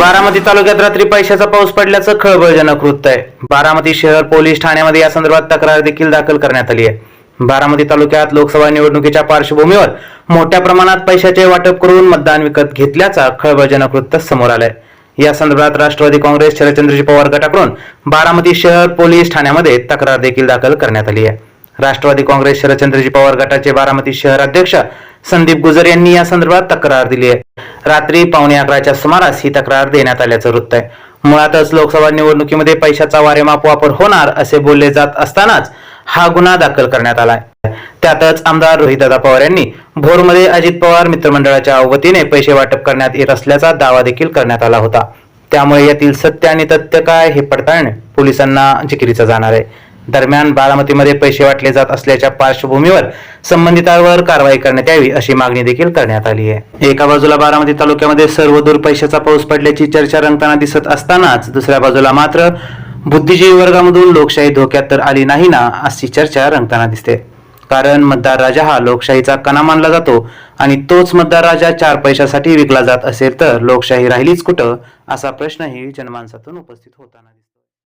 बारामती तालुक्यात रात्री पैशाचा पाऊस पडल्याचं खळबळजनक वृत्त आहे. बारामती शहर पोलीस ठाण्यामध्ये या संदर्भात तक्रार देखील दाखल करण्यात आली आहे. बारामती तालुक्यात लोकसभा निवडणुकीच्या पार्श्वभूमीवर मोठ्या प्रमाणात पैशाचे वाटप करून मतदान विकत घेतल्याचा खळबळजनक वृत्त समोर आलंय. या संदर्भात राष्ट्रवादी काँग्रेस शरदचंद्रजी पवार गटाकडून बारामती शहर पोलीस ठाण्यामध्ये तक्रार देखील दाखल करण्यात आली आहे. राष्ट्रवादी काँग्रेस शरदचंद्रजी पवार गटाचे बारामती शहर अध्यक्ष संदीप गुजर यांनी या संदर्भात तक्रार दिली आहे. रात्री पावणे अकराच्या सुमारास ही तक्रार देण्यात आल्याचं वृत्त आहे. मुळातच लोकसभा निवडणुकीमध्ये पैशाचा वारेमाप वापर होणार असे बोलले जात असतानाच हा गुन्हा दाखल करण्यात आलाय. त्यातच आमदार रोहितदादा पवार यांनी भोरमध्ये अजित पवार मित्रमंडळाच्या वतीने पैसे वाटप करण्यात येत असल्याचा दावा देखील करण्यात आला होता. त्यामुळे यातील सत्य आणि तथ्य काय हे पडताळणे पोलिसांना जिकिरीचं जाणार आहे. दरम्यान बारामतीमध्ये पैसे वाटले जात असल्याच्या पार्श्वभूमीवर संबंधितांवर कारवाई करण्यात यावी अशी मागणी देखील करण्यात आली आहे. एका बाजूला बारामती तालुक्यामध्ये सर्वदूर पैशाचा पाऊस पडल्याची चर्चा रंगताना दिसत असतानाच दुसऱ्या बाजूला मात्र बुद्धिजीवी वर्गामधून लोकशाही धोक्यात तर आली नाही ना अशी चर्चा रंगताना दिसते. कारण मतदार राजा हा लोकशाहीचा कणा मानला जातो आणि तोच मतदार राजा चार पैशासाठी विकला जात असेल तर लोकशाही राहिलीच कुठं असा प्रश्नही जनमानसातून उपस्थित होताना दिसतो.